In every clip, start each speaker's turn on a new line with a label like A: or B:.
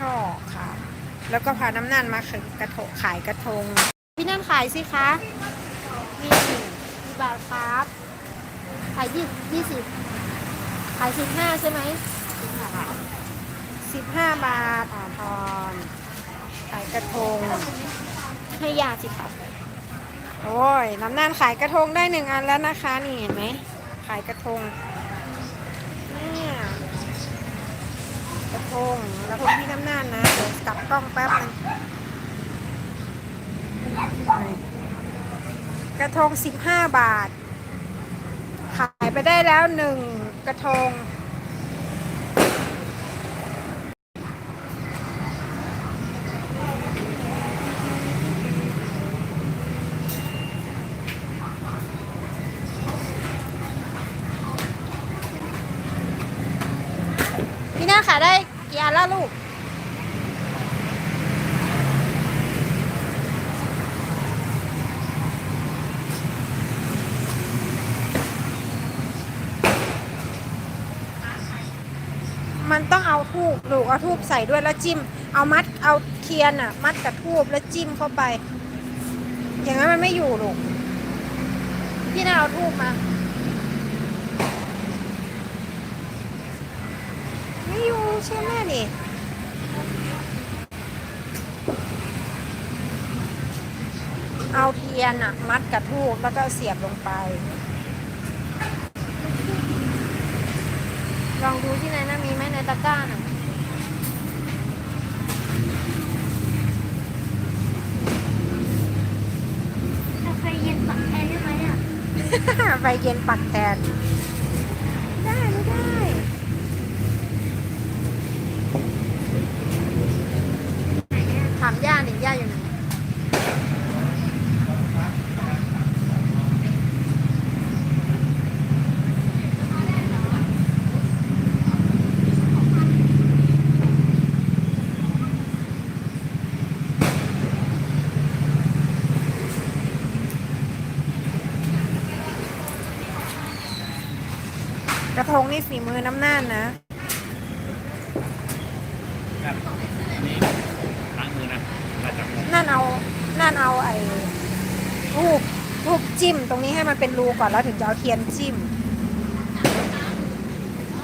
A: ช่อค่ะ แล้วก็พาน้ำนั่นมาขายกระทงขายกระทง พี่นั่นขายสิคะนี่กี่บาทครับขายยี่ยี่สิบขายสิบห้าใช่ไหมสิบห้าบาทอ่าทอนขายกระทงให้ยาสิครับโอ้ยน้ำน่านขายกระทงได้หนึ่งอันแล้วนะคะ นี่เห็นไหมขายกระทงเนี่ย กระทงกระทงพี่น้ำน่านนะเดี๋ยวกลับกล้องแป๊บนึงกระทง 15 บาท ขายไปได้แล้วหนึ่งกระทง พี่น่าขายได้กี่อันแล้วลูก มันต้องเอาทูบลูกเอาทูบใส่ด้วยแล้วจิ้ม เอามัดเอาเทียนอะมัดกับทูบแล้วจิ้มเข้าไป อย่างนั้นมันไม่อยู่ลูก พี่น่าเอาทูบมา ไม่ อยู่ใช่ไหมดิเอาเทียนอะมัดกับทูกแล้วก็เสียบลงไป ลองดูที่ไหนนะมีไหมในตะกร้าน่ะ
B: ถ้าใครเย็นปักแทนได้ไหมอะ
A: ไปเย็นปักแทนได้ไม่ได้ ถามย่าหนิย่าอยู่ไหน กระทงนี่ฝีมือน้ำน่านนะ
C: ครับอันนี้ล้างมือนะมาจาก
A: นั่นเอานั่นเอาไอ้รูปรูปจิ้ม ตรงนี้ให้มันเป็นรูก่อนแล้วถึงจะเอาเทียนจิ้ม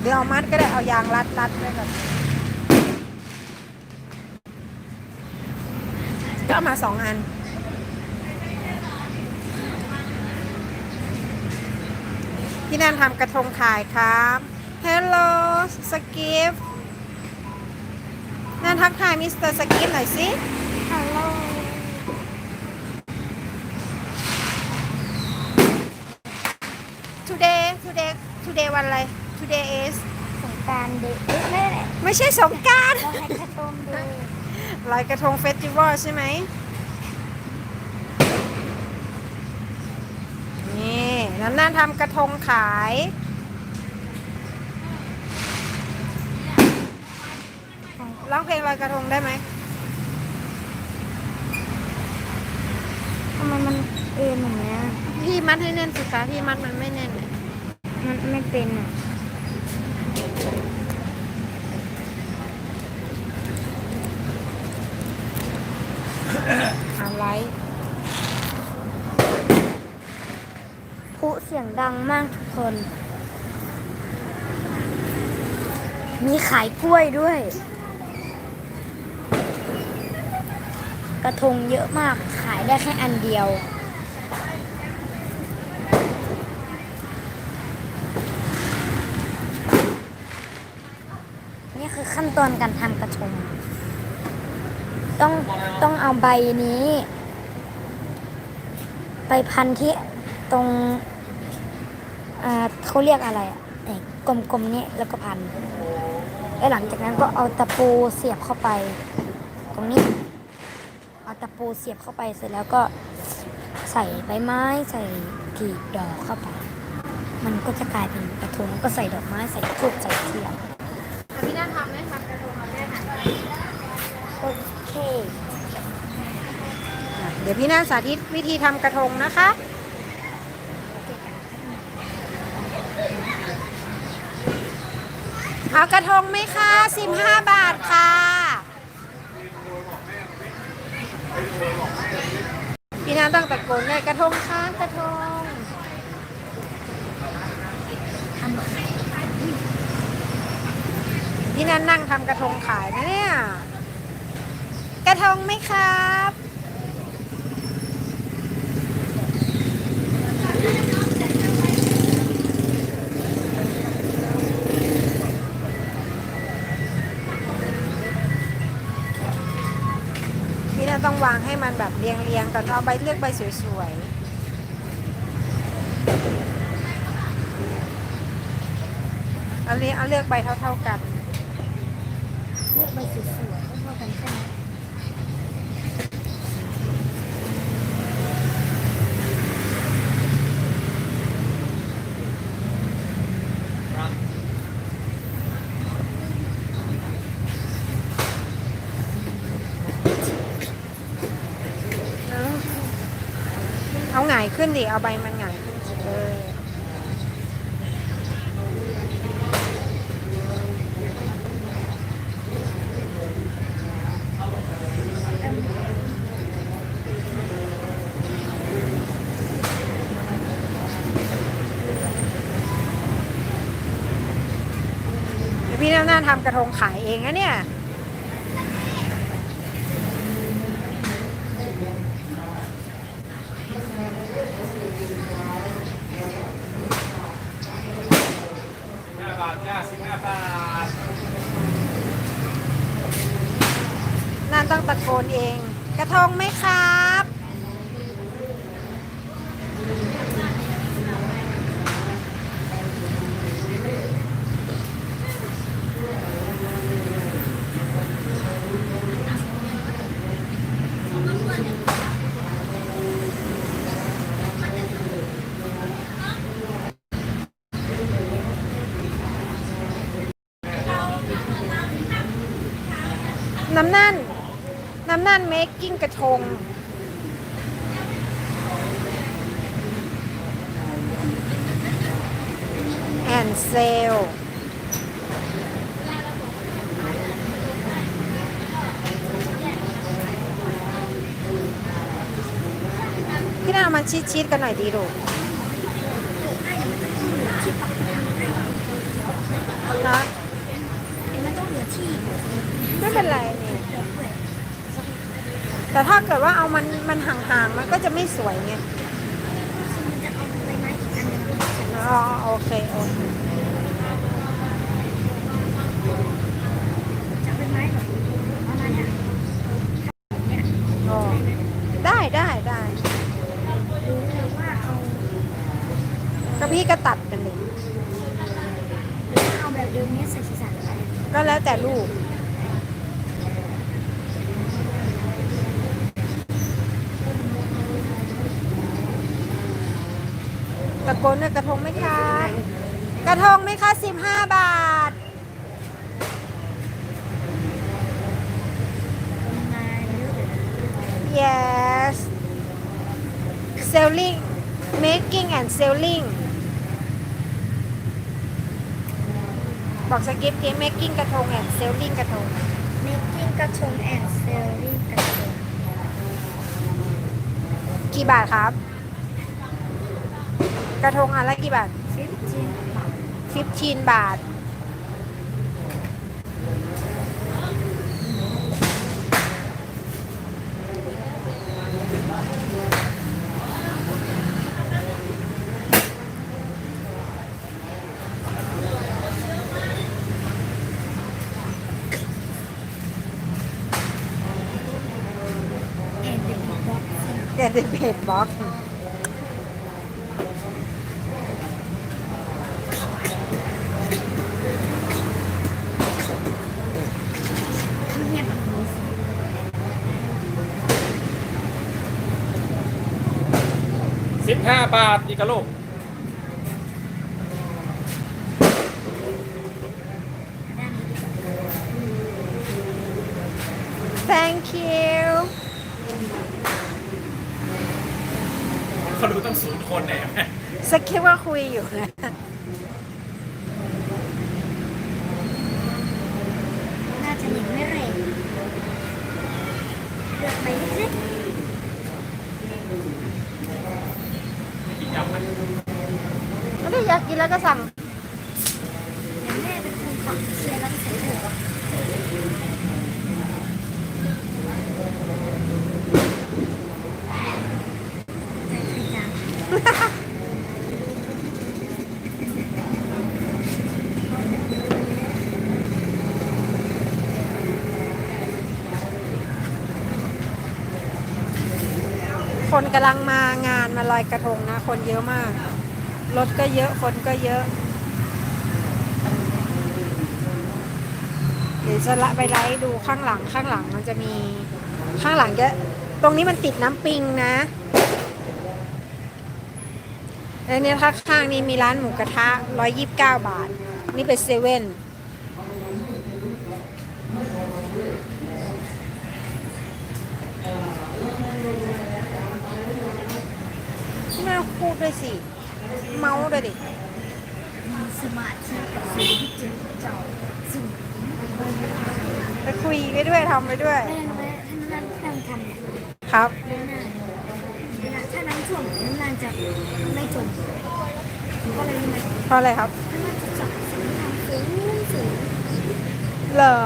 A: หรือเอามัดก็ได้เอายางรัดรัดไว้แบบก็เอามาสองอัน พี่นันทำกระทงขายครับ Hello สกิฟนันทักทายมิสเตอร์สกิฟหน่อยสิ
B: ฮัลโหล
A: today today today วันอะไร today is
B: สงกรารเด็กเอ๊ะไม่แหละ
A: ไม่ใช่สงกราร
B: เราให้ข้าวต้มดู
A: ลอยกระทงเฟสติวัลใช่ไหม นี่น้ำน่านทำกระทงขาย ร้องเพลงลอยกระทงได้ไหม
B: ทำไมมันเอ็นอย่างเนี้ย
A: พี่มัดให้แน่นสิคะพี่มัดมันไม่แน่นเลย
B: มันไม่เป็นอะ
A: อะไร
B: เสียงดังมากทุกคน มีขายกล้วยด้วย กระทงเยอะมากขายได้แค่อันเดียวนี่คือขั้นตอนการทำกระทง ต้องต้องเอาใบนี้ ไปพันที่ตรง เขาเรียกอะไรอะกลมๆนี้แล้วก็พันแล้วหลังจากนั้นก็เอาตะปูเสียบเข้าไป ตรงนี้ เอาตะปูเสียบเข้าไปเสร็จแล้วก็ใส่ใบไม้ใส่กีบดอกเข้าไป มันก็จะกลายเป็นกระทงก็ใส่ดอกไม้ใส่ทูบใส่เทียน
A: พี่น่าทำไหมทำกระทงแน่ค่ะ
B: โอเค
A: เดี๋ยวพี่น่าสาธิตวิธีทำกระทงนะคะ อากระทงไหมคะสิบห้าบาทค่ะ พี่น้าต้องตะโกนเลยกระทงค้างกระทงพี่นันนั่งทำกระทงขายนะเนี่ย กระทงไหมคะ ต้องวางให้มันแบบเรียงเรียงๆก่อนเอาใบเลือกใบสวยๆเอาเลือกเอาเลือกใบเท่าๆกัน
B: เลือกใบสวยๆเท่ากันใช่ไหม
A: เอา หงายขึ้นดิ เอาใบมันหงายขึ้นเออพี่น้ำหน้าทำกระทงขายเองนะเนี่ย
C: บาทจ้าสิบห้าบาท
A: นั่นต้องตะโกนเอง กระทงไหมคะบ น้ำนั่น น้ำนั่นเมคกิ้งกระทงแอนเซลพี่นาเอามันชิดๆกันหน่อยดีลูกนะไม่เป็นไร แต่ถ้าเกิดว่าเอามันมันห่างๆมันก็จะไม่สวยไง
B: มันจะเอาใบไม้อีกอันหนึง
A: อ๋อโอเคโอเค
B: จะใบไม้แบบประมาณเนี้ย
A: อ๋อได้ได้ได้
B: หรือว่าเอา
A: ก็พี่ก็ตัดเป็นเลย
B: หรือว่าเอาแบบเดิมเนี้ยใส่ศีรษะอะไร
A: ก็แล้วแต่ลูก ตะโกนเนี่ยกระทงไหมคะ กระทงไหมคะสิบห้าบาท
B: มาเยอะเลย
A: yes selling making and selling บอกสกิปต์ที่ making กระทง and selling กระทง
B: เมคกิ้งกระทงแอนด์เซลลิ่งกระทง
A: กี่บาทครับ กระทงอันละกี่บาท
B: ฟิฟจีนบาท
A: 15บาท
B: แอนด์เดอะบิ๊กบ็อกซ์
A: เดนเพจบ็อก
B: เงียบแบบนี้สิ
C: สิบห้าบาทอีกกะลูก
B: ด้านนี้ดีกว่า
A: thank you
C: เขาดูตั้งศูนย์คนเนี่ย
A: สกิปว่าคุยอยู่นะ
B: น่าจะยังไม่เร็วเลือกไปเล็กๆ
A: แล้วก็สั่ง
B: แม่เป็นคนฝังเชียร์แล้วก็ใส่ถุงใส่ไข่ดาว
A: คนกำลังมางานมาลอยกระทงนะ คนเยอะมาก รถก็เยอะคนก็เยอะเดี๋ยวจะละไปไลฟ์ดูข้างหลังข้างหลังมันจะมีข้างหลังจะตรงนี้มันติดน้ำปิงนะแล้วเนี่ยข้างๆนี่มีร้านหมูกระทะ129บเก้าบาท นี่เป็นเซเว่นแม่พูดด้วยสิ เมาด้วยดิ
B: มีสมาธิกับสิ่งเจอเจ้าสิ่ง
A: ไปคุยไปด้วยทำไปด้วย
B: แม่รู้ไหมถ้านั่นนั่งทำเนี่ย
A: ครับ
B: เวลาเวลาถ้าน้ำท่วมนานจะไม่จมก็เลยรู้ไหม
A: เพราะอะไรครับ
B: ถ้าน่าจะจับสิ่งทำสูงสูง
A: เหรอ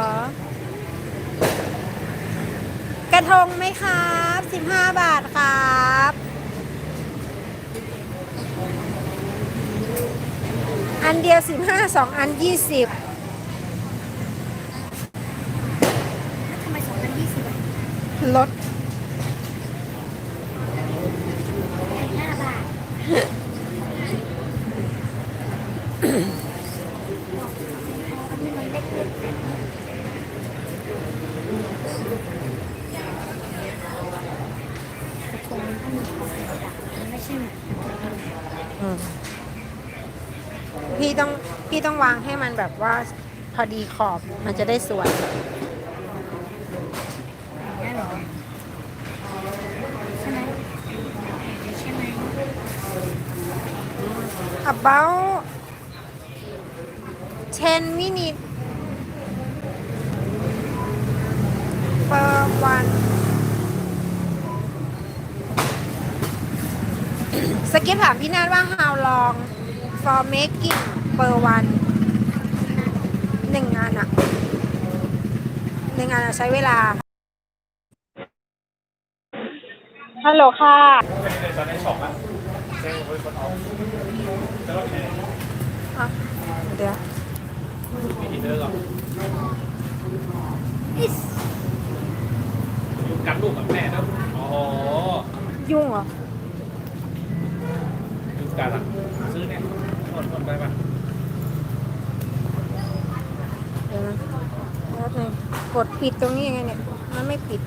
A: กระทงไหมครับ 15 บาทครับ นเดียว15 2อัน20
B: แล้วทำไมสองพันยี่สิบอะ
A: ลด
B: แค่ห้าบาทอันนี้มันเล็กๆกระทงมันต้องมีขอบระดับมันไม่ใช่เหมือน
A: พี่ต้องพี่ต้องวางให้มันแบบว่าพอดีขอบมันจะได้สวย
B: ได้หรอใช่ไหมใช่ไหม
A: about 10 minutes per one สกิปถามพี่นาฏว่า how long for making per one หนึ่งงานอะหนึ่งงานอะใช้เวลา ฮัลโหลค่ะ
C: ตอนในช็อปอะเซลล์เป็นคนเอาจะรถแห่
A: อะ เดี๋ยว
C: มีฮินเดอร์ก่อน
B: อิส
C: อยู่กันลูกกับแม่นะอ๋อ
A: ยุ่งเหรอ
C: อยู่กันอะซื้อเนี่ยหมดหมดไปปะ
A: เดี๋ยวนะแป๊บนึงกด ปิดตรงนี้ยังไงเนี่ย มันไม่ปิด